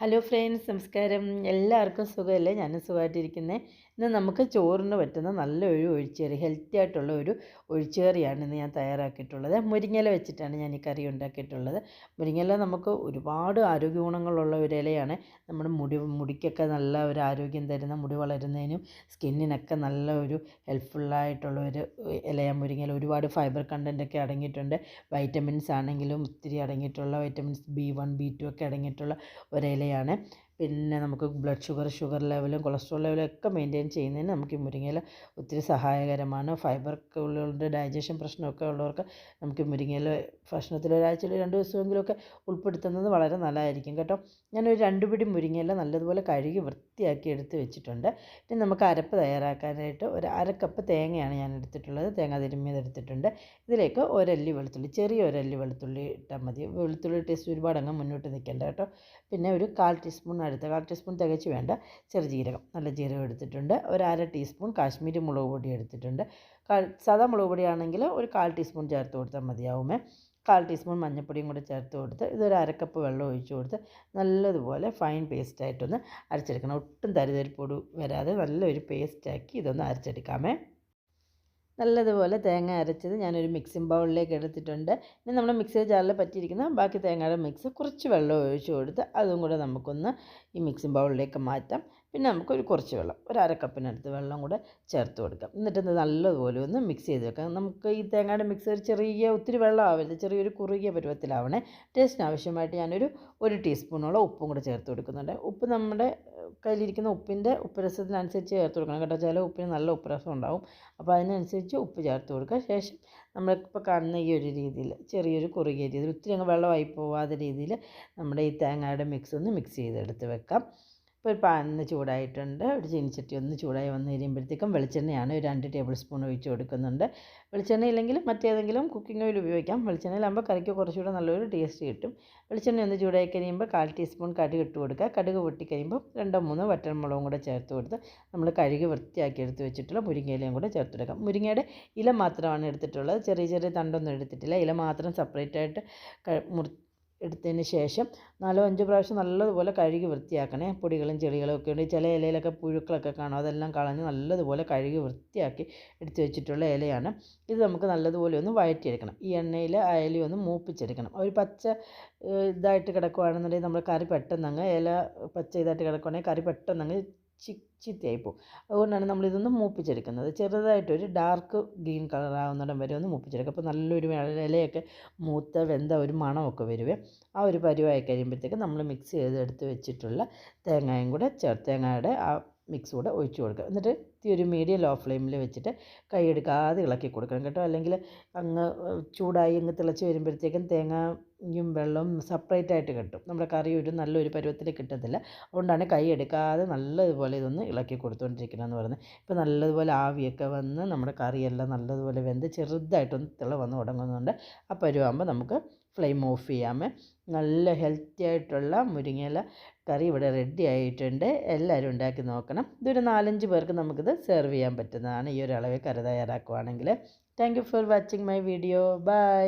Hello friends നമസ്കാരം. എല്ലാവർക്കും സുഖമല്ലേ? ഞാനും സുഖമായിട്ടിരിക്കുന്നത് ഇന്ന് നമുക്ക് ചോറിന് പറ്റുന്ന നല്ലൊരു ഒഴിച്ചുകറി ഹെൽത്തി ആയിട്ടുള്ള ഒരു ഒഴിച്ചുകറിയാണ് ഇന്ന് ഞാൻ തയ്യാറാക്കിയിട്ടുള്ളത്. മുരിങ്ങല വെച്ചിട്ടാണ് ഞാൻ ഈ കറി ഉണ്ടാക്കിയിട്ടുള്ളത്. മുരിങ്ങല നമുക്ക് ഒരുപാട് ആരോഗ്യ ഗുണങ്ങളുള്ള ഒരു ഇലയാണ്. നമ്മുടെ മുടി മുടിക്കൊക്കെ നല്ല ഒരു ആരോഗ്യം തരുന്ന മുടി വളരുന്നതിനും സ്കിന്നിനൊക്കെ നല്ല ഒരു ഹെൽപ്ഫുള്ളായിട്ടുള്ള ഒരു ഇലയാണ് മുരിങ്ങല ഒരുപാട് ഫൈബർ കണ്ടന്റൊക്കെ അടങ്ങിയിട്ടുണ്ട്. വൈറ്റമിൻസ് ആണെങ്കിലും ഒത്തിരി അടങ്ങിയിട്ടുള്ള vitamins B one B two ഒക്കെ അടങ്ങിയിട്ടുള്ള ഒരു ഇലയാണ് പിന്നെ നമുക്ക് ബ്ലഡ് ഷുഗർ ഷുഗർ ലെവലും കൊളസ്ട്രോൾ ലെവലും ഒക്കെ മെയിന്റെയിൻ ചെയ്യുന്നതിന് നമുക്ക് ഈ മുരിങ്ങയില ഒത്തിരി സഹായകരമാണ്. ഫൈബർ ഉള്ളവരുടെ ഡൈജഷൻ പ്രശ്നമൊക്കെ ഉള്ളവർക്ക് നമുക്ക് മുരിങ്ങയില ഭക്ഷണത്തിൽ ഒരാഴ്ചയിൽ രണ്ട് ദിവസമെങ്കിലുമൊക്കെ ഉൾപ്പെടുത്തുന്നത് വളരെ നല്ലതായിരിക്കും കേട്ടോ. ഞാനൊരു രണ്ട് പിടി മുരിങ്ങയില നല്ലതുപോലെ കഴുകി വൃത്തിയാക്കി എടുത്ത് വെച്ചിട്ടുണ്ട്. പിന്നെ നമുക്ക് അരപ്പ് തയ്യാറാക്കാനായിട്ട് ഒരു അരക്കപ്പ് തേങ്ങയാണ് ഞാൻ എടുത്തിട്ടുള്ളത്. തേങ്ങ തിരുമ്മിയത് എടുത്തിട്ടുണ്ട്. ഇതിലേക്ക് ഒരല്ലി വെളുത്തുള്ളി ചെറിയ ഒരല്ലി വെളുത്തുള്ളി ഇട്ടാൽ മതി. വെളുത്തുള്ളി ടേസ്റ്റ് ഒരുപാട് അങ്ങ് മുന്നോട്ട് നിൽക്കേണ്ട കേട്ടോ. പിന്നെ ഒരു കാൽ ടീസ്പൂൺ അടുത്ത് കാൽ ടീസ്പൂൺ തികച്ച് വേണ്ട ചെറുജീരകം നല്ല ജീരകം എടുത്തിട്ടുണ്ട്. ഒരു അര ടീസ്പൂൺ കാശ്മീരി മുളക് പൊടി എടുത്തിട്ടുണ്ട്. സാധാ മുളക് പൊടിയാണെങ്കിൽ ഒരു കാൽ ടീസ്പൂൺ ചേർത്ത് കൊടുത്താൽ മതിയാവുമേ. കാൽ ടീസ്പൂൺ മഞ്ഞൾപ്പൊടിയും കൂടെ ചേർത്ത് കൊടുത്ത് ഇതൊരു അരക്കപ്പ് വെള്ളം ഒഴിച്ചു കൊടുത്ത് നല്ലതുപോലെ ഫൈൻ പേസ്റ്റായിട്ടൊന്ന് അരച്ചെടുക്കണം. ഒട്ടും തരിതരിപ്പൊടി വരാതെ നല്ലൊരു പേസ്റ്റാക്കി ഇതൊന്ന് അരച്ചെടുക്കാമേ. നല്ലതുപോലെ തേങ്ങ അരച്ചത് ഞാനൊരു മിക്സിംഗ് ബൗളിലേക്ക് എടുത്തിട്ടുണ്ട്. ഇനി നമ്മൾ മിക്സി ജാറിൽ പറ്റിയിരിക്കുന്ന ബാക്കി തേങ്ങയുടെ മിക്സ് കുറച്ച് വെള്ളം ഒഴിച്ചു കൊടുത്ത് അതും കൂടെ നമുക്കൊന്ന് ഈ മിക്സിംഗ് ബൗളിലേക്ക് മാറ്റാം. പിന്നെ നമുക്കൊരു കുറച്ച് വെള്ളം ഒരു അര കപ്പിനടുത്ത് വെള്ളം കൂടെ ചേർത്ത് കൊടുക്കാം. എന്നിട്ട് നല്ലതുപോലെ ഒന്ന് മിക്സ് ചെയ്ത് വെക്കാം. നമുക്ക് ഈ തേങ്ങയുടെ മിക്സ് ഒരു ചെറിയ ഒത്തിരി വെള്ളം ആവരുത് ചെറിയൊരു കുറുകിയ പരുവത്തിലാവണേ. ടേസ്റ്റിന് ആവശ്യമായിട്ട് ഞാനൊരു ഒരു ടീസ്പൂണോളം ഉപ്പും കൂടെ ചേർത്ത് കൊടുക്കുന്നുണ്ട്. ഉപ്പ് നമ്മുടെ കയ്യിലിരിക്കുന്ന ഉപ്പിന്റെ ഉപ്പുരസത്തിനനുസരിച്ച് ചേർത്ത് കൊടുക്കണം കേട്ടോ. ചില ഉപ്പിന് നല്ല ഉപ്പുരസം ഉണ്ടാവും. അപ്പോൾ അതിനനുസരിച്ച് ഉപ്പ് ചേർത്ത് കൊടുക്കുക. ശേഷം നമ്മളിപ്പോൾ കാണുന്ന ഈ ഒരു രീതിയിൽ ചെറിയൊരു കുറുകിയ രീതിയിൽ ഒത്തിരി അങ്ങ് വെള്ളമായി പോവാത്ത രീതിയിൽ നമ്മുടെ ഈ തേങ്ങയുടെ മിക്സ് ഒന്ന് മിക്സ് ചെയ്തെടുത്ത് വെക്കാം. ഇപ്പോൾ ഒരു പാൻ ചൂടായിട്ടുണ്ട്. ഒരു ചീനിച്ചട്ടി ഒന്ന് ചൂടായി വന്ന് കഴിയുമ്പോഴത്തേക്കും വെളിച്ചെണ്ണയാണ് ഒരു രണ്ട് ടേബിൾ സ്പൂൺ ഒഴിച്ച് കൊടുക്കുന്നുണ്ട്. വെളിച്ചെണ്ണ ഇല്ലെങ്കിൽ മറ്റേതെങ്കിലും കുക്കിംഗ് ഓയിൽ ഉപയോഗിക്കാം. വെളിച്ചെണ്ണയിലാകുമ്പോൾ കറിക്ക് കുറച്ചുകൂടെ നല്ലൊരു ടേസ്റ്റ് കിട്ടും. വെളിച്ചെണ്ണ ഒന്ന് ചൂടായി കഴിയുമ്പോൾ കാൽ ടീസ്പൂൺ കടുക് ഇട്ട് കൊടുക്കുക. കടുക് പൊട്ടി കഴിയുമ്പോൾ രണ്ടോ മൂന്നോ വറ്റൽമുളകും കൂടെ ചേർത്ത് കൊടുത്ത് നമ്മൾ കഴുകി വൃത്തിയാക്കി എടുത്ത് വെച്ചിട്ടുള്ള മുരിങ്ങയിലയും കൂടെ ചേർത്ത് കൊടുക്കാം. മുരിങ്ങയുടെ ഇല മാത്രമാണ് എടുത്തിട്ടുള്ളത്. ചെറിയ ചെറിയ തണ്ടൊന്നും എടുത്തിട്ടില്ല. ഇല മാത്രം സെപ്പറേറ്റ് ആയിട്ട് മുറി എടുത്തതിന് ശേഷം നാലോ അഞ്ചോ പ്രാവശ്യം നല്ലതുപോലെ കഴുകി വൃത്തിയാക്കണേ. പൊടികളും ചെളികളും ഒക്കെ ഉണ്ട്. ചില ഇലയിലൊക്കെ പുഴുക്കളൊക്കെ കാണും. അതെല്ലാം കളഞ്ഞ് നല്ലതുപോലെ കഴുകി വൃത്തിയാക്കി എടുത്ത് വെച്ചിട്ടുള്ള ഇലയാണ്. ഇത് നമുക്ക് നല്ലതുപോലെ ഒന്ന് വഴറ്റിയെടുക്കണം. ഈ എണ്ണയിൽ അയലി ഒന്ന് മൂപ്പിച്ചെടുക്കണം. ഒരു പച്ച ഇതായിട്ട് കിടക്കുകയാണെന്നുണ്ടെങ്കിൽ നമ്മൾ കറി പെട്ടെന്നങ്ങ് ഇല പച്ച ഇതായിട്ട് കിടക്കുകയാണെങ്കിൽ കറി പെട്ടെന്ന് അങ്ങ് ചി ചീത്തയായി പോകും. അതുകൊണ്ടാണ് നമ്മളിതൊന്ന് മൂപ്പിച്ചെടുക്കുന്നത്. ചെറുതായിട്ടൊരു ഡാർക്ക് ഗ്രീൻ കളറാവുന്നിടം വരെ ഒന്ന് മൂപ്പിച്ചെടുക്കുക. അപ്പോൾ നല്ലൊരു ഇലയൊക്കെ മൂത്ത വെന്ത ഒരു മണമൊക്കെ വരുവേ. ആ ഒരു പരുവായി കഴിയുമ്പോഴത്തേക്ക് നമ്മൾ മിക്സ് ചെയ്തെടുത്ത് വെച്ചിട്ടുള്ള തേങ്ങയും കൂടെ ചേർ തേങ്ങയുടെ ആ മിക്സ് കൂടെ ഒഴിച്ചു കൊടുക്കുക. എന്നിട്ട് തീ ഒരു മീഡിയം ലോ ഫ്ലെയിമിൽ വെച്ചിട്ട് കൈ എടുക്കാതെ ഇളക്കി കൊടുക്കണം കേട്ടോ. അല്ലെങ്കിൽ അങ്ങ് ചൂടായി അങ്ങ് തിളച്ച് വരുമ്പോഴത്തേക്കും തേങ്ങയും വെള്ളവും സെപ്പറേറ്റ് ആയിട്ട് കിട്ടും. നമ്മുടെ കറി ഒരു നല്ലൊരു പരുവത്തിൽ കിട്ടത്തില്ല. അതുകൊണ്ടാണ് കൈ എടുക്കാതെ നല്ലതുപോലെ ഇതൊന്ന് ഇളക്കി കൊടുത്തുകൊണ്ടിരിക്കണമെന്ന് പറയുന്നത്. ഇപ്പോൾ നല്ലതുപോലെ ആവിയൊക്കെ വന്ന് നമ്മുടെ കറിയെല്ലാം നല്ലതുപോലെ വെന്ത് ചെറുതായിട്ടൊന്ന് തിള വന്ന് തുടങ്ങുന്നുണ്ട് ആ പരുവാകുമ്പോൾ നമുക്ക് ഫ്ലെയിം ഓഫ് ചെയ്യാമേ. നല്ല ഹെൽത്തി ആയിട്ടുള്ള മുരിങ്ങയില കറി ഇവിടെ റെഡി ആയിട്ടുണ്ട്. എല്ലാവരും ഉണ്ടാക്കി നോക്കണം. ഇതൊരു നാലഞ്ച് പേർക്ക് നമുക്കിത് സെർവ് ചെയ്യാൻ പറ്റുന്നതാണ്. ഈ ഒരു അളവിൽ കറി തയ്യാറാക്കുവാണെങ്കിൽ thank you for watching my video bye